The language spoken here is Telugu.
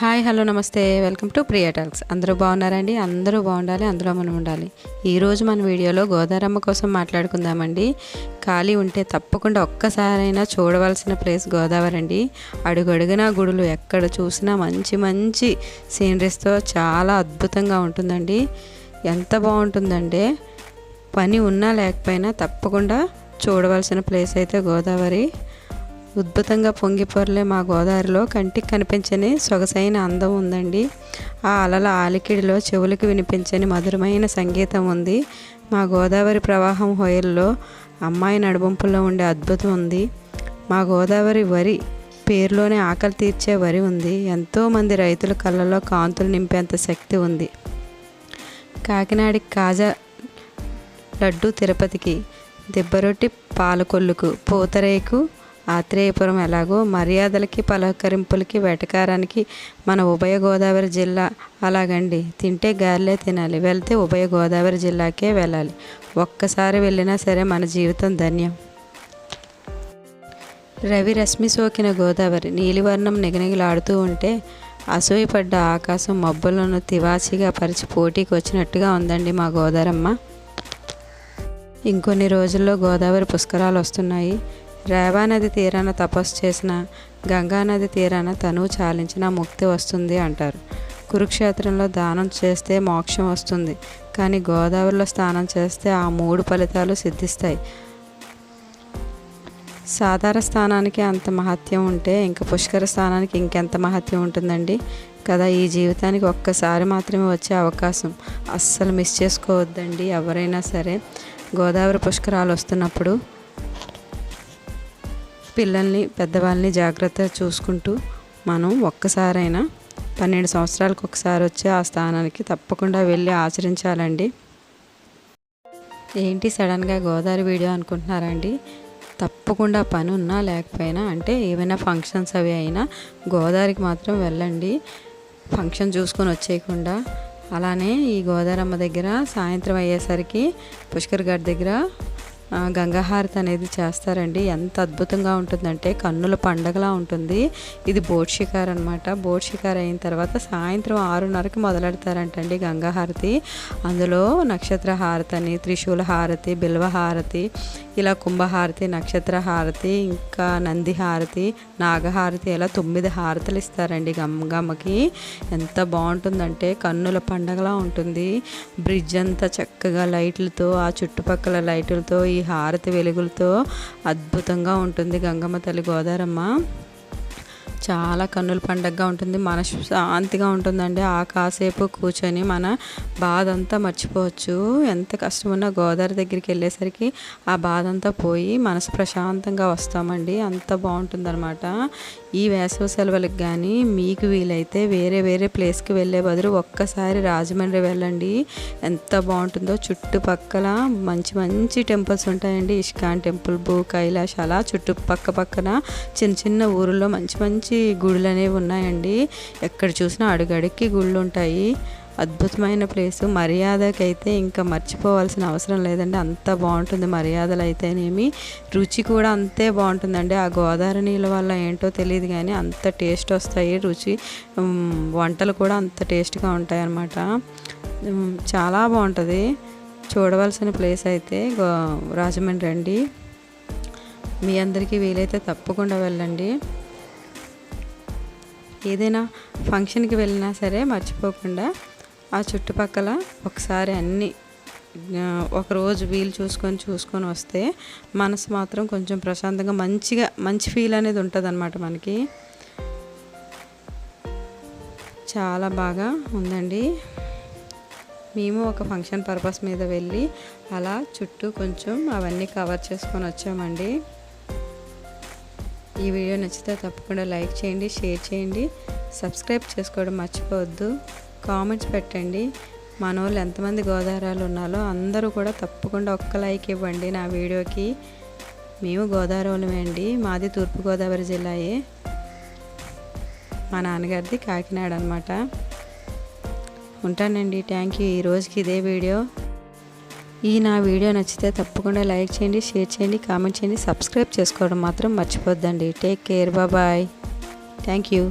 హాయ్ హలో నమస్తే. Welcome to Priya talks. అందరూ బాగున్నారండి? అందరూ బాగుండాలి అందులో మనం ఉండాలి. ఈరోజు మన వీడియోలో గోదారమ్మ కోసం మాట్లాడుకుందామండి. ఖాళీ ఉంటే తప్పకుండా ఒక్కసారైనా చూడవలసిన ప్లేస్ గోదావరి అండి. అడుగడుగునా గుడులు ఎక్కడ చూసినా మంచి మంచి సీనరీస్తో చాలా అద్భుతంగా ఉంటుందండి. ఎంత బాగుంటుందంటే పని ఉన్నా లేకపోయినా తప్పకుండా చూడవలసిన ప్లేస్ అయితే గోదావరి. ఉద్భుతంగా పొంగిపొరలే మా గోదావరిలో కంటికి కనిపించని సొగసైన అందం ఉందండి. ఆ అలల ఆలికిడిలో చెవులకు వినిపించని మధురమైన సంగీతం ఉంది. మా గోదావరి ప్రవాహం హోయల్లో అమ్మాయి నడుబంపుల్లో ఉండే అద్భుతం ఉంది. మా గోదావరి వరి పేరులోనే ఆకలి తీర్చే వరి ఉంది. ఎంతోమంది రైతుల కళ్ళలో కాంతులు నింపేంత శక్తి ఉంది. కాకినాడి కాజా లడ్డు తిరుపతికి దిబ్బరొట్టి పాలకొల్లుకు పూతరేకు ఆత్రేయపురం ఎలాగో మర్యాదలకి పలకరింపులకి వెటకారానికి మన ఉభయ గోదావరి జిల్లా అలాగండి. తింటే గాలిలే తినాలి. వెళ్తే ఉభయ గోదావరి జిల్లాకే వెళ్ళాలి. ఒక్కసారి వెళ్ళినా సరే మన జీవితం ధన్యం. రవి రశ్మి సోకిన గోదావరి నీలివర్ణం నిగనిగలాడుతూ ఉంటే అసూయపడ్డ ఆకాశం మబ్బులను తివాచిగా పరిచి పోటీకి వచ్చినట్టుగా ఉందండి మా గోదారమ్మ. ఇంకొన్ని రోజుల్లో గోదావరి పుష్కరాలు వస్తున్నాయి. రేవానది తీరాన తపస్సు చేసిన గంగా నది తీరాన తను చాలించిన ముక్తి వస్తుంది అంటారు. కురుక్షేత్రంలో దానం చేస్తే మోక్షం వస్తుంది. కానీ గోదావరిలో స్నానం చేస్తే ఆ మూడు ఫలితాలు సిద్ధిస్తాయి. సాధారణ స్థానానికి అంత మహత్యం ఉంటే ఇంకా పుష్కర స్థానానికి ఇంకెంత మహత్యం ఉంటుందండి? కదా ఈ జీవితానికి ఒక్కసారి మాత్రమే వచ్చే అవకాశం. అస్సలు మిస్ చేసుకోవద్దండి ఎవరైనా సరే. గోదావరి పుష్కరాలు వస్తున్నప్పుడు పిల్లల్ని పెద్దవాళ్ళని జాగ్రత్తగా చూసుకుంటూ మనం ఒక్కసారైనా పన్నెండు సంవత్సరాలకు ఒకసారి వచ్చే ఆ స్థానానికి తప్పకుండా వెళ్ళి ఆచరించాలండి. ఏంటి సడన్గా గోదావరి వీడియో అనుకుంటున్నారండి తప్పకుండా పని ఉన్నా లేకపోయినా అంటే ఏమైనా ఫంక్షన్స్ అవి అయినా గోదావరికి మాత్రం వెళ్ళండి. ఫంక్షన్ చూసుకొని వచ్చేయకుండా. అలానే ఈ గోదావరమ్మ దగ్గర సాయంత్రం అయ్యేసరికి పుష్కర్ గారి దగ్గర గంగాహారతి అనేది చేస్తారండి. ఎంత అద్భుతంగా ఉంటుందంటే కన్నుల పండగలా ఉంటుంది. ఇది బోట్ షికార్ అనమాట బోట్ షికార్ అయిన తర్వాత సాయంత్రం ఆరున్నరకి మొదలెడతారంటండి గంగాహారతి. అందులో నక్షత్ర హారతి అని త్రిశూల హారతి బిల్వ హారతి ఇలా కుంభహారతి నక్షత్ర హారతి ఇంకా నంది హారతి నాగహారతి ఇలా తొమ్మిది హారతులు ఇస్తారండి గమ్మగమ్మకి ఎంత బాగుంటుందంటే కన్నుల పండగలా ఉంటుంది. బ్రిడ్జ్ అంతా చక్కగా లైట్లతో ఆ చుట్టుపక్కల లైట్లతో ఈ హారతి వెలుగులతో అద్భుతంగా ఉంటుంది గంగమ్మ తల్లి గోదారమ్మ. చాలా కన్నుల పండగగా ఉంటుంది. మనసు శాంతిగా ఉంటుందండి. ఆ కాసేపు కూర్చొని మన బాధ అంతా మర్చిపోవచ్చు. ఎంత కష్టమున్నా గోదావరి దగ్గరికి వెళ్ళేసరికి ఆ బాధ అంతా పోయి మనసు ప్రశాంతంగా వస్తామండి. అంత బాగుంటుందన్నమాట. ఈ వేసవి సెలవులకు కానీ మీకు వీలైతే వేరే వేరే ప్లేస్కి వెళ్ళే బదులు ఒక్కసారి రాజమండ్రి వెళ్ళండి. ఎంత బాగుంటుందో చుట్టుపక్కల మంచి మంచి టెంపుల్స్ ఉంటాయండి. ఇష్కాన్ టెంపుల్ భూ కైలాష్ అలా చుట్టుపక్క పక్కన చిన్న చిన్న ఊరుల్లో మంచి మంచి గుడులు అనేవి ఉన్నాయండి. ఎక్కడ చూసినా అడుగడుక్కి గుళ్ళు ఉంటాయి అద్భుతమైన ప్లేసు. మర్యాదకైతే ఇంకా మర్చిపోవాల్సిన అవసరం లేదండి. అంత బాగుంటుంది మర్యాదలు అయితేనేమి రుచి కూడా అంతే బాగుంటుందండి. ఆ గోదావరి నీళ్ళ వల్ల ఏంటో తెలియదు కానీ అంత టేస్ట్ వస్తాయి. రుచి వంటలు కూడా అంత టేస్ట్గా ఉంటాయి అన్నమాట చాలా బాగుంటుంది. చూడవలసిన ప్లేస్ అయితే రాజమండ్రి అండి. మీ అందరికీ వీలైతే తప్పకుండా వెళ్ళండి. ఏదైనా ఫంక్షన్కి వెళ్ళినా సరే మర్చిపోకుండా ఆ చుట్టుపక్కల ఒకసారి అన్నీ ఒకరోజు వీలు చూసుకొని చూసుకొని వస్తే మనసు మాత్రం కొంచెం ప్రశాంతంగా మంచిగా మంచి ఫీల్ అనేది ఉంటుంది అనమాట మనకి. చాలా బాగా ఉందండి. మేము ఒక ఫంక్షన్ పర్పస్ మీద వెళ్ళి అలా చుట్టూ కొంచెం అవన్నీ కవర్ చేసుకొని వచ్చామండి. ఈ వీడియో నచ్చితే తప్పకుండా లైక్ చేయండి షేర్ చేయండి. సబ్స్క్రైబ్ చేసుకోవడం మర్చిపోవద్దు. కామెంట్స్ పెట్టండి. మన వాళ్ళు ఎంతమంది గోదావరాలు ఉన్నారో అందరూ కూడా తప్పకుండా ఒక్క లైక్ ఇవ్వండి నా వీడియోకి. మేము గోదావరి అండి. మాది తూర్పుగోదావరి జిల్లాయే. మా నాన్నగారిది కాకినాడ అనమాట ఉంటానండి. Thank you. ఈ రోజుకి ఇదే వీడియో. ఈ నా వీడియో నచ్చితే తప్పకుండా లైక్ చేయండి షేర్ చేయండి కామెంట్ చేయండి సబ్స్క్రైబ్ చేసుకోవడం మాత్రం మర్చిపోద్దండి. Take care bye thank you.